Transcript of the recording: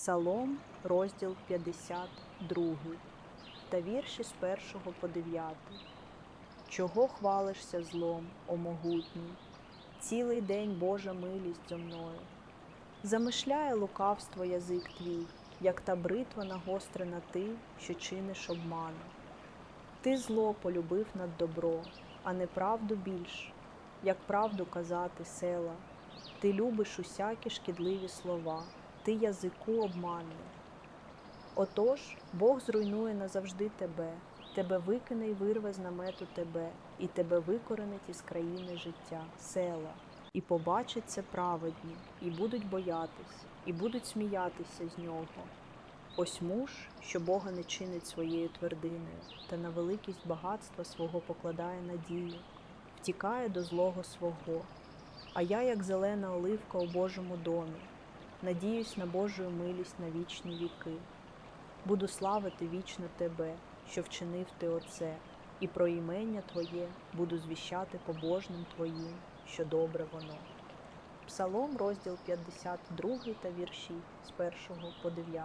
Псалом, розділ 52, та вірші з 1 по 9. Чого хвалишся злом, о могутній? Цілий день Божа милість зо мною. Замишляє лукавство язик твій, як та бритва нагострена ти, що чиниш обману. Ти зло полюбив над добро, а неправду більш, як правду казати села. Ти любиш усякі шкідливі слова, ти язику обманний. Отож, Бог зруйнує назавжди тебе, тебе викине й вирве з намету тебе, і тебе викоренить із країни життя, села, і побачаться праведні, і будуть боятись, і будуть сміятися з нього. Ось муж, що Бога не чинить своєю твердиною, та на великість багатства свого покладає надію, втікає до злого свого. А я, як зелена оливка у Божому домі, надіюсь на Божу милість на вічні віки. Буду славити вічно Тебе, що вчинив Ти Оце, і про імення Твоє буду звіщати побожним Твоїм, що добре воно. Псалом, розділ 52 та вірші з 1 по 9.